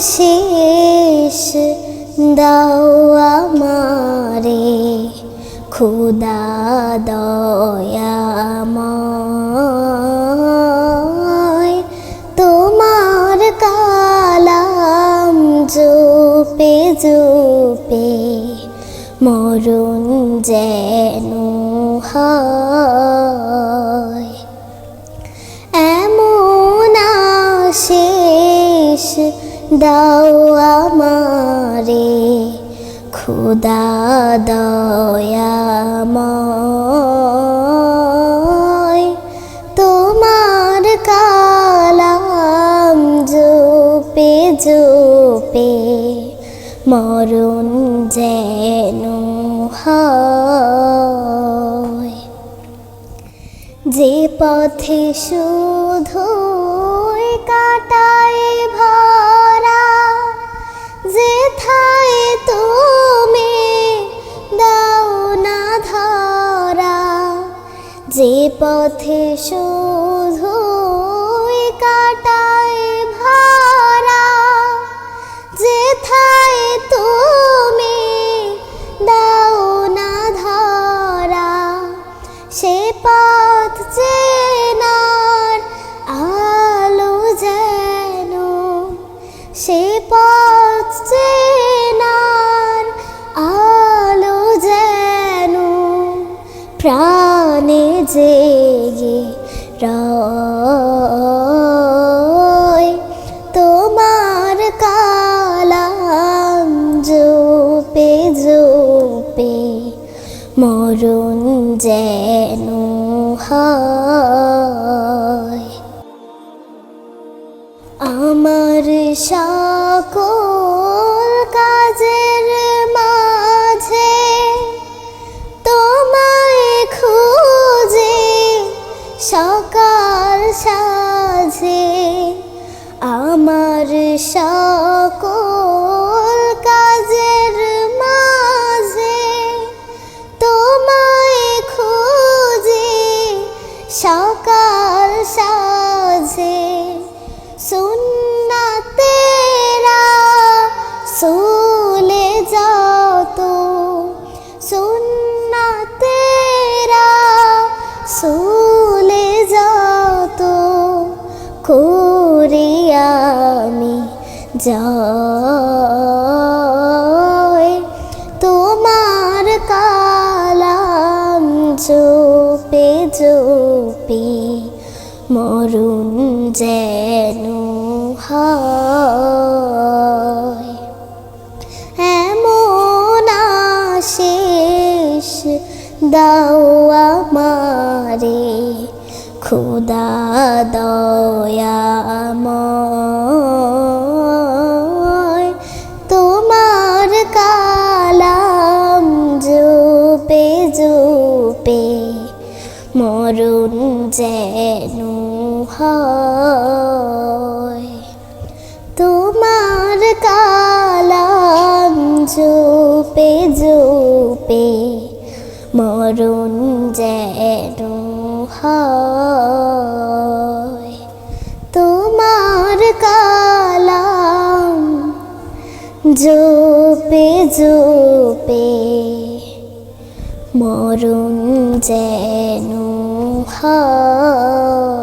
শেষ দাও আমারে খুদা দয়াময় তোমার কালাম জোপে জোপে মরুন যেন হয়। এমন শেষ দাও আমারে, খুদা দয়াময়। তোমার কালাম জোপে জোপে মরুন যেন যে পথে শুধু কাটায় ভরা যে পথে শুধু কাটায় যে যেথায় তুমি দাও না ধরা সে পথ চেনার জেগে রয় তোমার কালাম জোপে জোপে মরুন যেন হয়। আমার সকল সকাল সাজে আমার সকল আমি জয় তোমার কালাম জোপে জোপে মরুন যেন হয়। এমন শেষ দাও আমারে খুদা দয়াময়, তোমার কালাম জোপে জোপে মরুন যেন হয়। তোমার কালাম জোপে জোপে মরুন যেন হয়। তোমার কালাম জোপে জোপে মরুন যেন হয়।